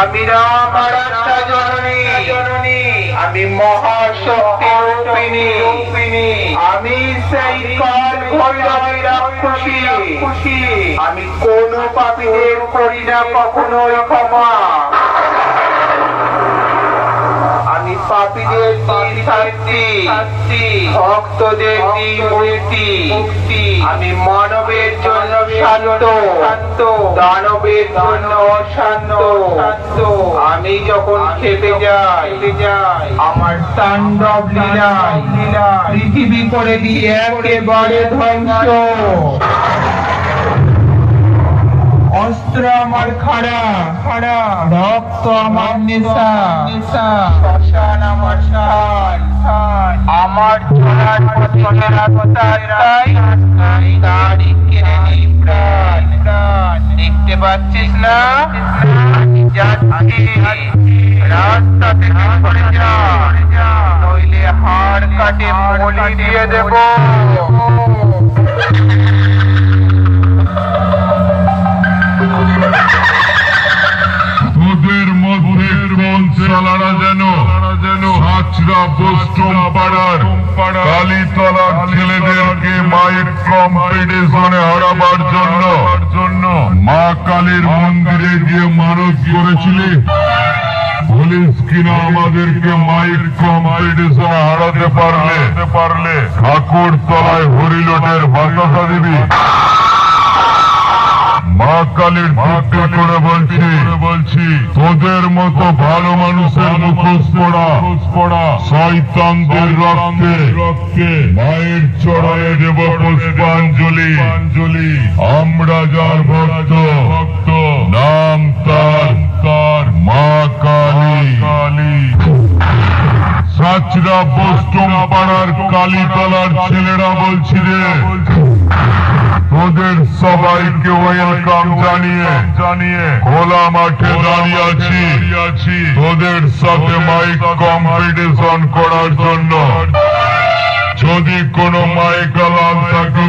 আমি রাম আরাধ্যা জননী। আমি মহাশক্তি রূপিণী। আমি সেই কাল ভৈরবী রাক্ষসী। আমি কোন পাপীদের করি না কখনোই ক্ষমা। পাপীদের শাস্তি। ভক্তদের দিই মুক্তি। আমি মানবের জন্য শান্ত। শান্ত। দানবের জন্য অশান্ত। শান্ত। আমি যখন খেপে যাই যাই আমার তাণ্ডব লীলা লীলা পৃথিবী করে দিয়ে একেবারে ধ্বংস। অস্ত্র আমার খাড়া খাড়া। রক্ত আমার নেশা। নেশা শ্মশান আমার শান আমার চলার পথের রাস্তায় তাই গাড়ি কিনে নিই প্রাণ। প্রাণ দেখতে পাচ্ছিস না? যাচ্ছি। রাস্তা থেকে সরে যা। নইলে হাড় কাটে মলি দিয়ে দেবো। কোন যেন যেন হাচরা বস্ত্রম পাড়ার কালীতলার ছেলেদেরকে মায়ের কম্পিটিশনে হারাবার জন্য জন্য মা কালীর মন্দিরে গিয়ে মানত করেছিলি? পুলিশ কিনা আমাদেরকে মাইক কম্পিটিশনে হারাতে পারলে? পারলে? ঠাকুর তলায় হরিলোটের বাতাসা দিবি। মা কালীর দিব্যি করে বলছি বলছি তোদের মতো ভালো মানুষের মুখোশ পড়া পড়া শয়তানদের রক্তে রক্তে মায়ের চড়ায় দেব পুষ্পাঞ্জলি। অঞ্জলি আমরা যার ভক্ত ভক্ত নাম তার তার মা কালী কালী সাচরা বস্তুম পাড়ার কালীতলার ছেলেরা বলছি রে। তোদের সবাইকে ওয়েলকাম জানিয়ে জানিয়ে খোলা মাঠে দাঁড়িয়ে আছি। আছি। তোদের সাথে মাইক কম্পিটিশন করার জন্য। যদি কোনো মাইক আলাম থাকে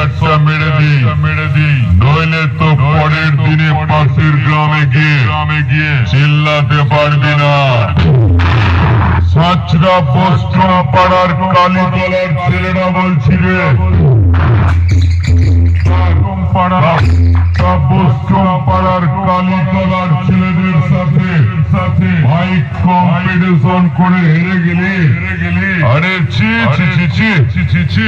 একটা মেরে দি মেরে দি নইলে তো পরের দিনে পাশের গ্রামে গিয়ে গ্রামে গিয়ে চিল্লাতে পারবি না সাচরা বস্ত্র পাড়ার কালীতলার ছেলেরা বলছি রে পাড়া বস্ত্র পাড়ার কালীতলার ছেলেদের সাথে সাথে মাইক কম্পিটিশন করে হেরে গেলে হেরে গেলে ছি ছি ছি